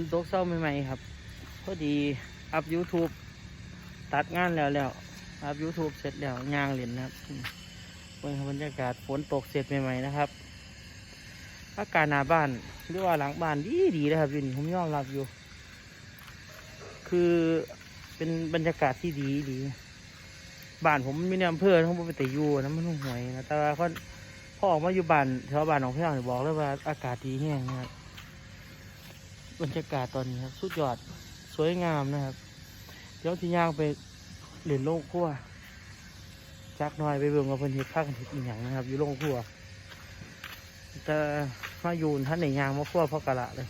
นตกเศร้าใหม่ๆครับ พอดีอัพ YouTube ตัดงานแล้วแล้วอัพ YouTube เสร็จแล้วย่างเล่นนะครับเบิ่งบรรยากาศฝนตกเสร็จใหม่ๆนะครับอากาศหน้าบ้านหรือว่าหลังบ้านดีดีนะครับอยู่นี่ผมยอมรับอยู่ คือเป็นบรรยากาศที่ดีดีบ้านผมมีในอำเภอทั้งผมไปแต่อยู่นะมันห่วยนะแต่ว่าพออออกมาอยู่บ้านแถวบ้านของพี่น้องนี่บอกเลยว่าอากาศดีแห้งนะครับ บรรยากาศตอนนี้ครับสุดยอดสวยงามนะครับ เดี๋ยวที่ย่างไปเล่นโลกขั้วจักน่อยไปเบิ่งว่าเพิ่นเฮ็ดภาคกันเฮ็ดอีหยังนะครับ อยู่โลกขั้วแต่มาอยู่ท่านไหนยางมาขั้วพราะกะละเลย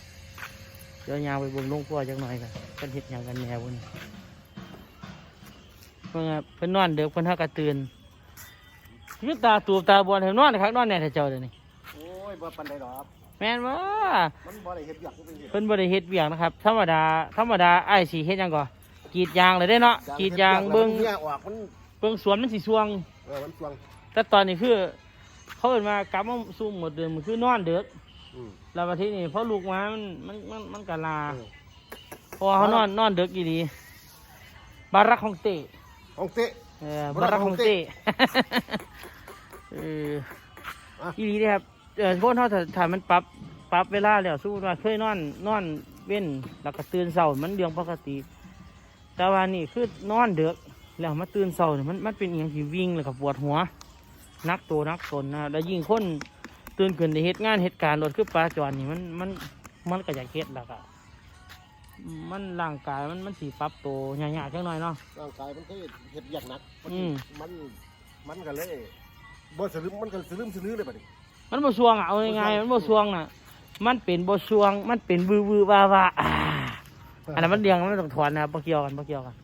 เดี๋ยวยางไปเบนลงครัวจักหน่อยกันเพิ่นเฮ็ดหยังกันแหน่บุญเพิ่นว่าเพิ่นนอนเด็กเพิ่นฮักกระตื่นคือตาตูบตาบอดให้นอนคักนอนแน่แต่เจ้าเดี๋ยวนี้โอ้ยบ่ปันใดดอกครับ แม่นว่ามันบ่ได้เฮ็ดหยักเป็นเฮ็ดเพิ่นบ่ได้เฮ็ดเวียงนะครับ ธรรมดา ธรรมดาอ้ายสิเฮ็ดหยังก่อกรีดยางเลยได้เนาะกรีดยางเบิ่งเหี้ยออกมันเบิ่งสวนมันสิสวง เออมันสวงแต่ตอนนี้คือ เขาเอิ้นว่ากลับมาสู่หมดเดิมมันคือนอนเด็กอืมแล้วมาที่นี่พอลูกมามันมันมันมันก็ลา เออ เพราะว่าเขานอนนอนเด็กอีดีบารักของเตะของเตะ เออบาบารัรักกขขอองงเต้เต้เอออะอีดีนะครับ เออพวกเขาถ้าถ้ามันปรับปรับเวลาแล้วสู้ว่าเคยนอนนอนเว้นแล้วก็ตื่นเช้ามันเรื่องปกติ แต่ว่านี่คือนอนเด็กแล้วมาตื่นเช้าเนี่ยมันมันเป็นอหย่างที่วิ่งแล้วก็ปวดหัวนักตัวนักตนนะครับแล้วยิ่งคนตื่นขึ้นในเหตุงานเหตุการณ์รถคือปลาจรนี่มันมันมันก็อยากเฮ็ดแล้วก็มันร่างกายมันมันสีปรับตัวยากๆจังหน่อยเนาะร่างกายมันเคยเฮ็ดหยักหนักมันอืมมันมันก็เลยบ่สลืมมันก็สลืมสลือเลยบัดนี้ มันบ่สวงอะเอาง่ายๆมันบ่สวงน่ะ มันเป็นบ่สวง มันเป็นวือวือวาวาอ่าอันนั้นมันเรียงมันต้องถอนนะครับบ่เกี่ยวกันบ่เกี่ยวกัน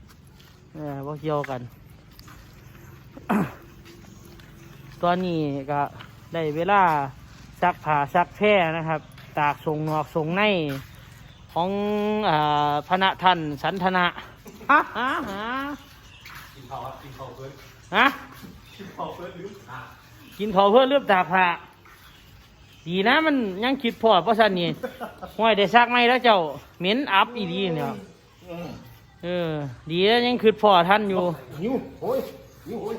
เออบ่เกี่ยวกัน ตอนนี้ก็ได้เวลาซักผ้าซักแพร่นะครับ ตากส่งนอกส่งในของอ่าพระท่านสันทนะฮะฮะฮะกินข้าวกินข้าวเพิ่นฮะกินข้าวเพิ่นลืมขากินเขาวเพื่อเลือบตากผ้า ดีนะมันยังคิดพอเพราะฉะนี้ห้อยได้ซักไหมแล้วเจ้าเหม็นอับอีดีเนี่ยเออ ดีแล้วยังคิดพอท่านอยู่หิวโอ้ยหิวโอ้ย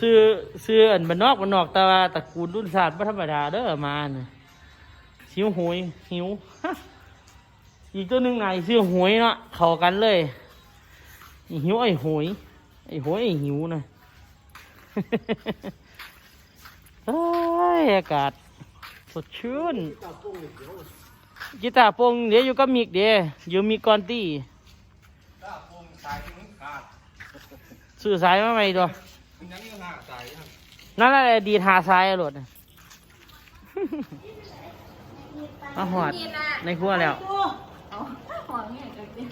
ซื้อซื้ออันบันนอกบันนอกแต่ว่าตระกูลรุ่นศาสตร์ไม่ธรรมดาเด้อมาเนี่ยหิวหวยหิวอีกตัวหนึ่งไหนซื้อหวยเนาะเข้ากันเลยนี่หิวไอ้หวยไอ้หวยไอ้หิวนะ เอ้ยอากาศสดชื่นตาโป่งนี่เดี๋ยวกีตาร์โปงเดี๋ยวอยู่กับมิกเดี๋ยวอยู่มีกอนตี้ตาโป่งสายมันขาดสื่อสายมาไหมตัวมันยังยังหน้าสายครับนั่นแหละดีดหาสายอะโหลดน่ะมาหอดในครัวแล้วเอาหอมเนี่ยกันดิ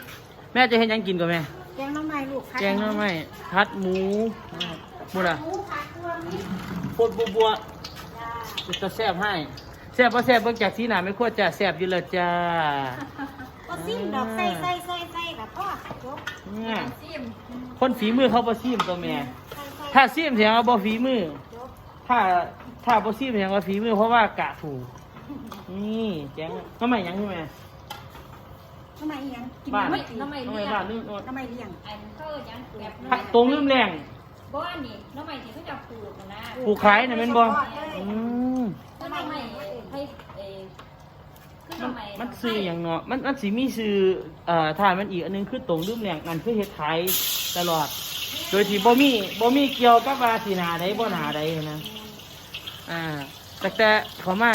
แม่จะเห็นยังกินกับแม่ แกงน้ำไม้ลูกแกงหน้อไม่พัดหมูหมูละหมูผัดตัวนี้ โคตรบัวบัวจะแซ่บให้แซ่บเพราะแซ่บเบิ่งจากที่หนาไม่ควรจะแซ่บอยู่เลยจ้าก็ซิมดอกใส่ใส่ใส่ใส่แบบพ่อจบเนี่ยซิมคนฝีมือเขาบ่ซีมตัวแม่ใส่ใส่ถ้าซีมเสียงว่าบ่ฝีมือจบถ้าถ้าบ่ซีมเสียงว่าฝีมือเพราะว่ากะถูกนี่แกงทำไมยังใช่ไหมทำไมอีหยังกินบ้านน้ำไม่ทำน้ำไมไม่บ้านนึงน้ำไม่เลี้ยงอันเขายังแบบผักตรงลืมแรง บ้านนี่น้องใหม่ที่เขาจะปลูกนะปลูกขายน่ะแม่นบ่อืมน้องใหม่ให้เอคือน้มัอนงใหม่มันซื้ออย่างเนาะมันมันสิมีซื้อเอ่อถ้ามันอีกอันนึงคือตรงลืมแรงนั่นคือเฮ็ดขายตลอด โดยที่บ่มีบ่มีเกี่ยวกับว่าสิหนาใดบ่หนาใดนะอ่าแต่แต่เขามา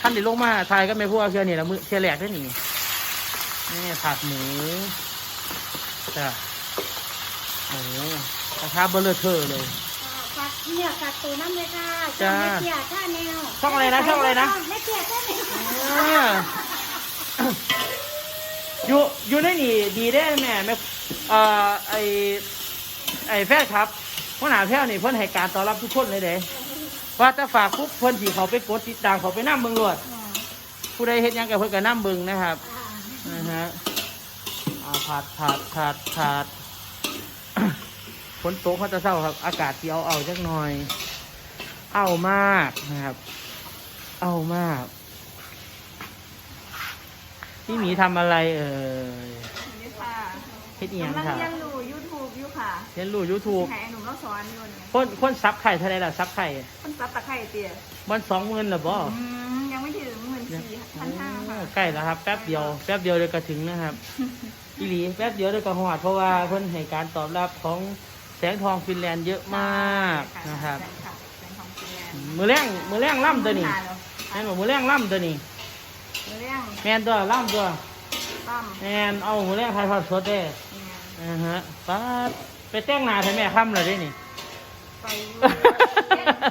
ท่านได้ลงมาทายก็ไม่พูดว่าเชื่อนี่ละมือเชื่อแหลกได้อนี่นี่ผัดหมูจ้ะ หมูกระทะเบลอเทอร์เลย ฝากเนี่ยฝากตัวน้ำเลยค่ะจ้าแม่เตี้ยท่าแนวช่องอะไรนะช่องอะไรนะแม่เตี้ยท่าแนวอ่าอยู่อยู่ในนี่ดีได้แม่แม่เอ่อไอไอแฟนครับพ่อหนาแพ้วนี่เพิ่นให้การต้อนรับทุกคนเลยเด้ว่าจะฝากปุ๊บเพิ่นสิเขาไปกดติดตามเขาไปนั่งเบิ่งรวดผู้ใดเฮ็ดหยังกับเพิ่นก็นั่งเบิ่งนะครับ นะฮะอ่าผัดผัดผัดผัด ฝนตกเขาจะเศร้าครับ อากาศที่เอาเอาจักหน่อย เอามากนะครับ เอามากพี่หมีทำอะไรเอ่ยนี่ค่ะเฮ็ดอีหยังกำลังค่ะเรียนรู้ YouTube อยู่ค่ะเรียนรู้ YouTube แห่หนุ่มเราสอนอยู่เนี่ยคนคนซับไข่เท่าไหรล่ะซับไข่คนซับตะไคร่เตี๋ยมันสองหมื่นหรอบ่อืมยังไม่ถึงหมื่นสี่พันห้าค่ะใกล้แล้วครับ แป๊บเดียวแป๊บเดียวเดี๋ยวก็ถึงนะครับอีหลีแป๊บเดียวเดี๋ยวก็หอดเพราะว่าเพิ่นให้การตอบรับของแสงทองฟินแลนด์เยอะมากนะครับแฟนคลับแฟนของฟินแลนด์มือแรงมือแรงล่ำตัวนี้มาแล้วแม่นบอกมือแรงล่ำตัวนี้เรื่องแม่นตัวล่ำตัวตั้มแม่นเอามือแรงไทยทอดสดได้เนี่ยอ่าฮะป้าดไปแต่งหน้าให้แม่ค่ำเลยได้นี่ไปอยู่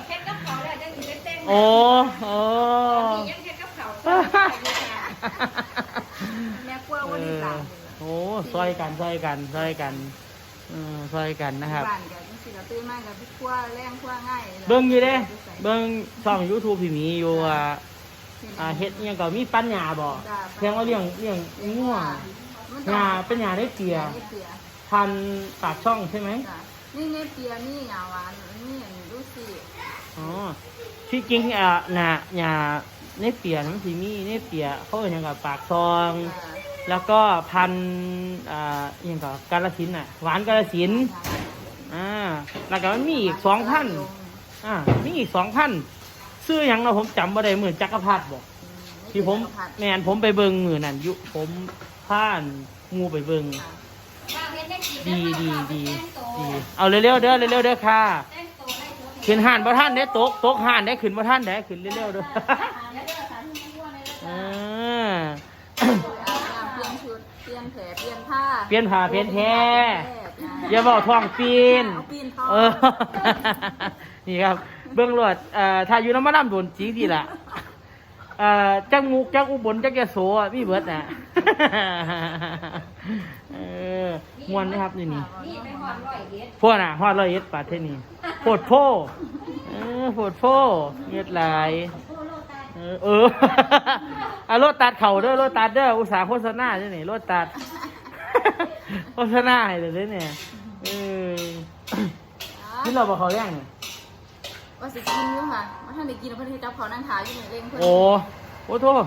เฮ็ดกับเขาแล้วจังสิได้เต้นโอ้โอ้นี่ยังเฮ็ดกับเขาแม่กลัวเอวันนี้อหลังโอ้ซอยกันซอยกันซอยกันเออซอยกันนะครับ บ้านกับจริงๆเราตื่นมากกับพี่กลัวแรงกลัวง่ายเบิ่งอยู่เด้เบิ่งช่อง YouTube พี่หมีอยู่อ่าอ่าเฮ็ดอิหยังก็มีปัญญาบ่เพียงว่าเลี้ยงเลี้ยงงัวหญ้าเป็นหญ้าได้เปียนี่เปียพันปากช่องใช่ไหมจ้ะนี่เนี่ยเปียนี่หยาหวานนี่อย่างดูสิอ๋อที่จริงอะน่ะหญ้าในเปียมันสิมีในเปียเขาเรียกหยังกับปากซอง แล้วก็พันอ่าอหยังกับกาลสินธุ์น่ะ หวานกาลสินธุ์อ่าแล้วก็มันมีอีกสองพันอ่ามีอีกสองพันซื้อหยังเนาะผมจำบ่ได้เหมือนจักรพรรดิบอกที่ผมแมนผมไปเบิงมือนั่นอยุผมผ่านงูไปเบิงว่าเฮ็ดได้กี่ดีดีดีแต่งตัวดีเอาเร็วๆเด้อเร็วๆเด้อค่ะแต่งตัวให้สวยขึ้นห่านบ่ท่านได้ตกตกห่านได้ขึ้นบ่ท่านได้ขึ้นเร็วๆเด้อแล้วเด้อสาธุทั่วเลยเด้อ อ่า เปลี่ยนชุดเปลี่ยนแผลเปลี่ยนผ้า เปลี่ยนผ้าเปลี่ยนแท้ออย่าบอกท้องปีนเอาปีนเขาเออ นี่ครับ เบื้องหลวดเอ่อถ้าอยู่น้ำมันน้ำโดนจีดีละเอ่อจักมุกจักอุบลจักยะโสอะมีเบิดน่ะเออมวนนะครับนี่นี่นี่ไปหอดร้อยเอ็ดพวกน่ะฮอดร้อยเอ็ดปาเทศนี่โพดโพเออโพดโพเฮ็ดหลายโอ้โลตาเออเอออะรถตัดเข่าเด้อรถตัดเด้ออุตสาห์โฆษณาด้วยนี่รถตัด โฆษณาให้เลยเด้อเนี่ยเออที่เราบอกเขาแย่งเนี่ยว่าสิกินอยู่ค่ะว่าท่านได้กินเพื่อนที่จับเขานั่งขายอยู่นี่เองเพื่อนโอ้โอ้โทษ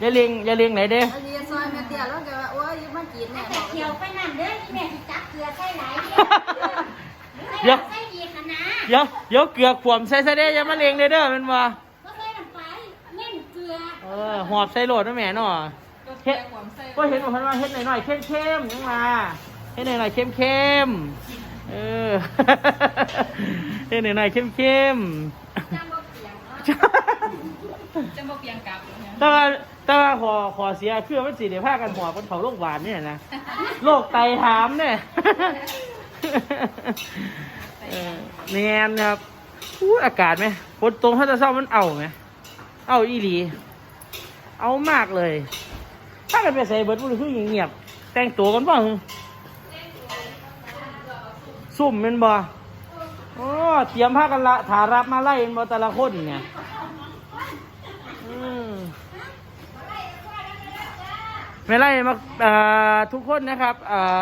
อย่าเลียงอย่าเลียงไหนเด้แล้วเรียนซอยแม่เตี้ยแล้วแกว่าโอ้ยมากินเนี่ยแต่เขียวไปนั่นเด้อนี่แม่สิจับเกลือใส่หลายเดี๋ยวใส่อีกคณะเดี๋ยวเดี๋ยวเกลือกขวมใส่ใส่เด้อย่ามาเลียงเด้อเด้อแมันว่า ก็ใส่น้ำปลาเม่นเกลือ เออหอบใส่โหลดนะแม่เนาะ เฮ็ดก็เห็นบอกเพิ่นว่าเฮ็ดหน่อยๆเข้มๆยังมาเฮ็ดหน่อยๆเข้มๆเออเฮ็ดหน่อยๆเข้มๆจังบ่เปียงเนาะจะมาเปลี่ยนกลับแต่ว่าแต่ว่าขอขอเสียคือมันสิเดี๋ยวพากันหมอบนเขาโรคหวานเนี่ยนะโรคไตถามเนี่ยเออแนนครับอู้อากาศไหมฝนตรงถ้าจะเศร้ามันเอาไหมเอาอีหลี เอามากเลย ถ้ากันไปใส่เบิร์ดมันคือเงียบ แต่งตัวกันบ้างซุ่มแมันบ่โอ้เตรียมผ้ากันละถารับมาไล่แม่นบ่แต่ละคนเนี่ยอืมไม่ไล่มาเอ่อทุกคนนะครับเอ่อ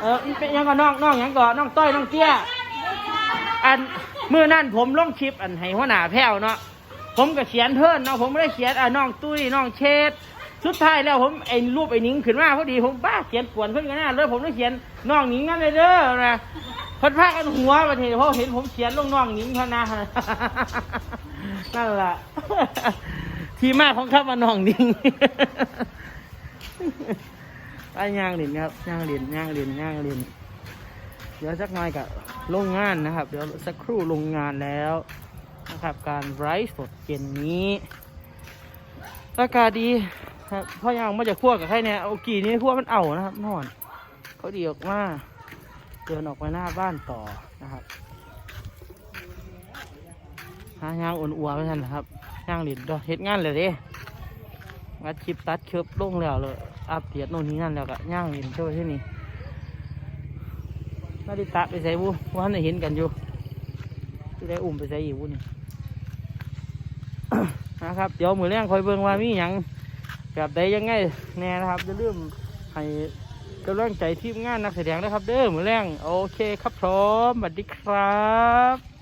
เออเป็นยังก่อนน้องน้องยังก่อนน้องต้อยน้องเตี้ย อันมือนั่นผมลงคลิปอันให้หัวหน้าแพ้วเนาะ ผมก็เขียนเพิ่นเนาะผมไม่ได้เขียนอ่าน้องตุ้ยน้องเชษสุดท้ายแล้วผมไอ้รูปไอ้นิ้งขึ้นมาพอดีผมบ้าเขียนกวนเพิ่นกันหน้าเลยผมได้เขียนน้องนิ้งนั่นเลยเด้อนะพิ่นพากันหัวประเทศเพราะเห็นผมเขียนลงน้องนิ้งเท่านั้นนั่นแหละที่มาของข้ามาน้องนิ้งไอ้ย่างเหลินครับย่างเหลินย่างเหลินย่างเหลินเดี๋ยวสักหน่อยกับโรงงานนะครับ เดี๋ยวสักครู่โรงงานแล้ว นะครับ การไลฟ์สดเย็นนี้อากาศดีครับพ่อยังมาจากขั้วกับใครเนี่ยเอากี่นี้ขั้วมันเอานะครับนอนเขาดีออกมาเดินออกไปหน้าบ้านต่อนะครับหายางอ่อนอัวไปท่านนะครับย่างหลินดอเฮ็ดงานเลยเด้งัดคลิปตัดเคิบลงแล้วเลยอัปเดตโน่นนี่นั่นแล้วก็ย่างหลินเท่าที่นี่นาฬิตาไปใส่บุว่าให้เห็นกันอยู่ที่ได้อุ้มไปใส่อีกบุนี่ นะครับเดี๋ยวมือแรงคอยเบิ่งว่ามีหยังแบบใดยังไงแน่นะครับจะเริ่มให้กำลังใจทีมงานนักแสดงนะครับ เด้อมือแรงโอเคครับพร้อมสวัสดีครับ